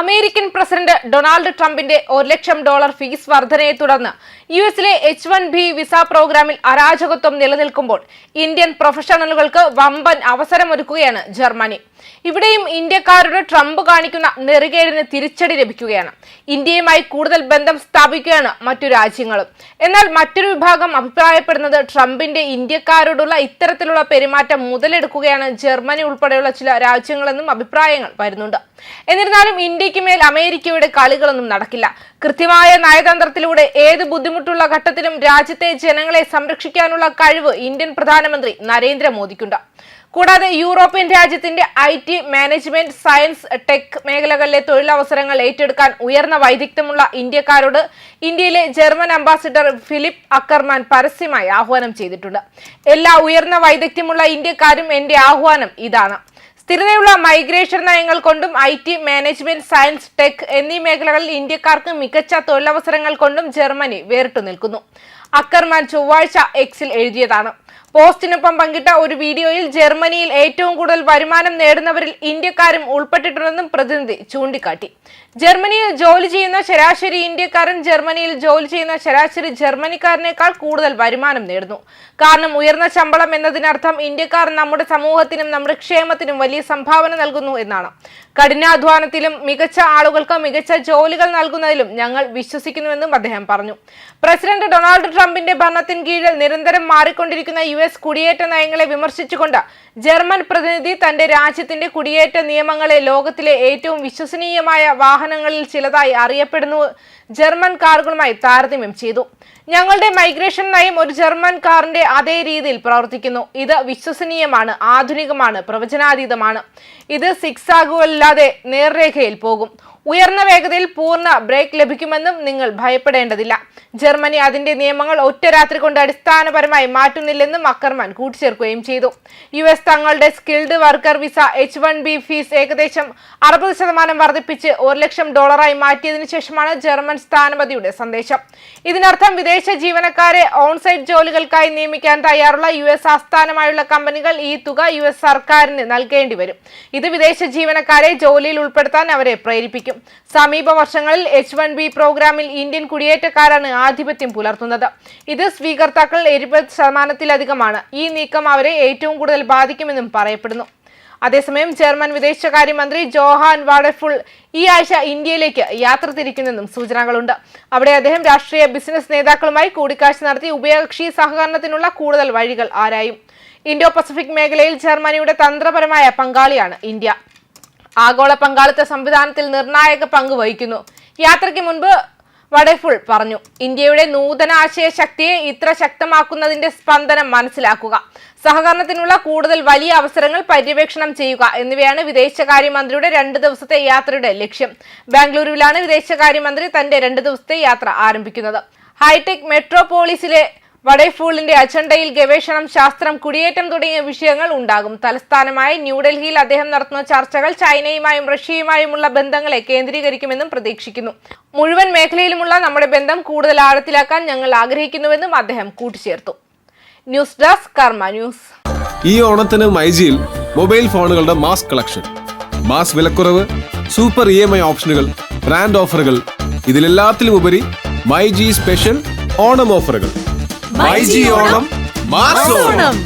American president Donald ട്രംപിന്റെ ഒരു ലക്ഷം dollar fees വർധനയെ തുടർന്ന് യു എസിലെ എച്ച് വൺ ബി വിസ പ്രോഗ്രാമിൽ അരാജകത്വം നിലനിൽക്കുമ്പോൾ ഇന്ത്യൻ പ്രൊഫഷണലുകൾക്ക് വമ്പൻ അവസരമൊരുക്കുകയാണ് ജർമ്മനി. ഇവിടെയും ഇന്ത്യക്കാരുടെ ട്രംപ് കാണിക്കുന്ന നെറുകേടിന് തിരിച്ചടി ലഭിക്കുകയാണ്. ഇന്ത്യയുമായി കൂടുതൽ ബന്ധം സ്ഥാപിക്കുകയാണ് മറ്റു രാജ്യങ്ങളും. എന്നാൽ മറ്റൊരു വിഭാഗം അഭിപ്രായപ്പെടുന്നത് ട്രംപിന്റെ ഇന്ത്യക്കാരോടുള്ള ഇത്തരത്തിലുള്ള പെരുമാറ്റം മുതലെടുക്കുകയാണ് ജർമ്മനി ഉൾപ്പെടെയുള്ള ചില രാജ്യങ്ങളെന്നും അഭിപ്രായങ്ങൾ വരുന്നുണ്ട്. എന്നിരുന്നാലും ഇന്ത്യയ്ക്ക് മേൽ അമേരിക്കയുടെ കളികളൊന്നും നടക്കില്ല. കൃത്യമായ നയതന്ത്രത്തിലൂടെ ഏത് ബുദ്ധിമുട്ടുള്ള ഘട്ടത്തിലും രാജ്യത്തെ ജനങ്ങളെ സംരക്ഷിക്കാനുള്ള കഴിവ് ഇന്ത്യൻ പ്രധാനമന്ത്രി നരേന്ദ്രമോദിക്കുണ്ട്. കൂടാതെ യൂറോപ്യൻ രാജ്യത്തിന്റെ I T management science tech മേഖലകളിലെ തൊഴിലവസരങ്ങൾ ഏറ്റെടുക്കാൻ ഉയർന്ന വൈദഗ്ധ്യമുള്ള ഇന്ത്യക്കാരോട് ഇന്ത്യയിലെ ജർമ്മൻ അംബാസിഡർ ഫിലിപ്പ് അക്കർമാൻ പരസ്യമായി ആഹ്വാനം ചെയ്തിട്ടുണ്ട്. എല്ലാ ഉയർന്ന വൈദഗ്ധ്യമുള്ള ഇന്ത്യക്കാരും എന്റെ ആഹ്വാനം ഇതാണ്. സ്ഥിരതയുള്ള മൈഗ്രേഷൻ നയങ്ങൾ കൊണ്ടും I T management science tech എന്നീ മേഖലകളിൽ ഇന്ത്യക്കാർക്ക് മികച്ച തൊഴിലവസരങ്ങൾ കൊണ്ടും ജർമ്മനി വേറിട്ടു നിൽക്കുന്നു. അക്കർമാൻ ചൊവ്വാഴ്ച എക്സിൽ എഴുതിയതാണ്. പോസ്റ്റിനൊപ്പം പങ്കിട്ട ഒരു വീഡിയോയിൽ ജർമ്മനിയിൽ ഏറ്റവും കൂടുതൽ വരുമാനം നേടുന്നവരിൽ ഇന്ത്യക്കാരും ഉൾപ്പെട്ടിട്ടുണ്ടെന്നും പ്രതിനിധി ചൂണ്ടിക്കാട്ടി. ജർമ്മനിയിൽ ജോലി ചെയ്യുന്ന ശരാശരി ഇന്ത്യക്കാരൻ ജർമ്മനിയിൽ ജോലി ചെയ്യുന്ന ശരാശരി ജർമ്മനിക്കാരനേക്കാൾ കൂടുതൽ വരുമാനം നേടുന്നു. കാരണം ഉയർന്ന ശമ്പളം എന്നതിനർത്ഥം ഇന്ത്യക്കാർ നമ്മുടെ സമൂഹത്തിനും നമ്മുടെ ക്ഷേമത്തിനും വലിയ സംഭാവന നൽകുന്നു എന്നാണ്. കഠിനാധ്വാനത്തിലും മികച്ച ആളുകൾക്ക് മികച്ച ജോലികൾ നൽകുന്നതിലും ഞങ്ങൾ വിശ്വസിക്കുന്നുവെന്നും അദ്ദേഹം പറഞ്ഞു. പ്രസിഡന്റ് ഡൊണാൾഡ് ട്രംപിന്റെ ഭരണത്തിന് കീഴിൽ നിരന്തരം മാറിക്കൊണ്ടിരിക്കുന്ന യു എസ് കുടിയേറ്റ നയങ്ങളെ വിമർശിച്ചുകൊണ്ട് ജർമ്മൻ പ്രതിനിധി തന്റെ രാജ്യത്തിന്റെ കുടിയേറ്റ നിയമങ്ങളെ ലോകത്തിലെ ഏറ്റവും വിശ്വസനീയമായ വാഹനങ്ങളിൽ ചിലതായി അറിയപ്പെടുന്നു ജർമ്മൻ കാറുകളുമായി താരതമ്യം ചെയ്തു. ഞങ്ങളുടെ മൈഗ്രേഷൻ നയം ഒരു ജർമ്മൻ കാറിന്റെ അതേ രീതിയിൽ പ്രവർത്തിക്കുന്നു. ഇത് വിശ്വസനീയമാണ് ആധുനികമാണ് പ്രവചനാതീതമാണ്. ഇത് സിക്സാഗുകളില്ലാതെ നേർരേഖയിൽ പോകും. ഉയർന്ന വേഗതയിൽ പൂർണ ബ്രേക്ക് ലഭിക്കുമെന്നും നിങ്ങൾ ഭയപ്പെടേണ്ടതില്ല. ജർമ്മനി അതിന്റെ നിയമങ്ങൾ ഒറ്റ രാത്രി കൊണ്ട് അടിസ്ഥാനപരമായി മാറ്റുന്നില്ലെന്നും അക്കർമാൻ കൂട്ടിച്ചേർക്കുകയും ചെയ്തു. യു എസ് തങ്ങളുടെ skilled worker visa H one B fees ഏകദേശം അറുപത് ശതമാനം വർദ്ധിപ്പിച്ച് ഒരു ലക്ഷം ഡോളറായി മാറ്റിയതിനു ശേഷമാണ് ജർമ്മൻ സ്ഥാനപതിയുടെ സന്ദേശം. ഇതിനർത്ഥം വിദേശ ജീവനക്കാരെ ഓൺസൈറ്റ് ജോലികൾക്കായി നിയമിക്കാൻ തയ്യാറുള്ള യു എസ് ആസ്ഥാനമായുള്ള കമ്പനികൾ ഈ തുക യു എസ് സർക്കാരിന് നൽകേണ്ടി വരും ഇത് വിദേശ ജീവനക്കാരെ ജോലിയിൽ ഉൾപ്പെടുത്താൻ അവരെ പ്രേരിപ്പിക്കും. സമീപ വർഷങ്ങളിൽ എച്ച് വൺ ബി പ്രോഗ്രാമിൽ ഇന്ത്യൻ കുടിയേറ്റക്കാരാണ് ആധിപത്യം പുലർത്തുന്നത്. ഇത് സ്വീകർത്താക്കൾ എഴുപത് ശതമാനത്തിലധികമാണ്. ഈ നീക്കം അവരെ ഏറ്റവും കൂടുതൽ ബാധിക്കുമെന്നും പറയപ്പെടുന്നു. അതേസമയം ജർമ്മൻ വിദേശകാര്യമന്ത്രി ജോഹാൻ വാഡഫുൾ ഈ ആഴ്ച ഇന്ത്യയിലേക്ക് യാത്ര തിരിക്കുന്നെന്നും സൂചനകളുണ്ട്. അവിടെ അദ്ദേഹം രാഷ്ട്രീയ ബിസിനസ് നേതാക്കളുമായി കൂടിക്കാഴ്ച നടത്തി ഉഭയകക്ഷി സഹകരണത്തിനുള്ള കൂടുതൽ വഴികൾ ആരായും. ഇൻഡോ പസഫിക് മേഖലയിൽ ജർമ്മനിയുടെ തന്ത്രപരമായ പങ്കാളിയാണ് ഇന്ത്യ. ആഗോള പങ്കാളിത്ത സംവിധാനത്തിൽ നിർണായക പങ്ക് വഹിക്കുന്നു. യാത്രയ്ക്ക് മുൻപ് വടഫുൾ പറഞ്ഞു ഇന്ത്യയുടെ നൂതന ആശയ ശക്തിയെ ഇത്ര ശക്തമാക്കുന്നതിന്റെ സ്പന്ദനം മനസ്സിലാക്കുക. സഹകരണത്തിനുള്ള കൂടുതൽ വലിയ അവസരങ്ങൾ പര്യവേക്ഷണം ചെയ്യുക എന്നിവയാണ് വിദേശകാര്യമന്ത്രിയുടെ രണ്ട് ദിവസത്തെ യാത്രയുടെ ലക്ഷ്യം. ബാംഗ്ലൂരുവിലാണ് വിദേശകാര്യമന്ത്രി തന്റെ രണ്ട് ദിവസത്തെ യാത്ര ആരംഭിക്കുന്നത്. ഹൈടെക് മെട്രോപോളിസിലെ വടൈഫൂളിന്റെ അജണ്ടയിൽ ഗവേഷണം ശാസ്ത്രം കുടിയേറ്റം തുടങ്ങിയ വിഷയങ്ങൾ ഉണ്ടാകും. തലസ്ഥാനമായ ന്യൂഡൽഹിയിൽ അദ്ദേഹം നടത്തുന്ന ചർച്ചകൾ ചൈനയുമായും റഷ്യയുമായുമുള്ള ബന്ധങ്ങളെ കേന്ദ്രീകരിക്കുമെന്നും പ്രതീക്ഷിക്കുന്നു. മുഴുവൻ മേഖലയിലുമുള്ള നമ്മുടെ ബന്ധം കൂടുതൽ ആഴത്തിലാക്കാൻ ഞങ്ങൾ ആഗ്രഹിക്കുന്നുവെന്നും അദ്ദേഹം കൂട്ടിച്ചേർത്തു. News desk Karma news. ഈ ഓണത്തിന് മൈജിയിൽ മൊബൈൽ ഫോണുകളുടെ മാസ് കളക്ഷൻ മാസ് വിലക്കുറവ് സൂപ്പർ ഇ എം ഐ ഓപ്ഷനുകൾ ബ്രാൻഡ് ഓഫറുകൾ ഇതിലെല്ലാത്തിലും ഉപരി മൈജി സ്പെഷ്യൽ ഓണം ഓഫറുകൾ. MyG Onam mass Onam.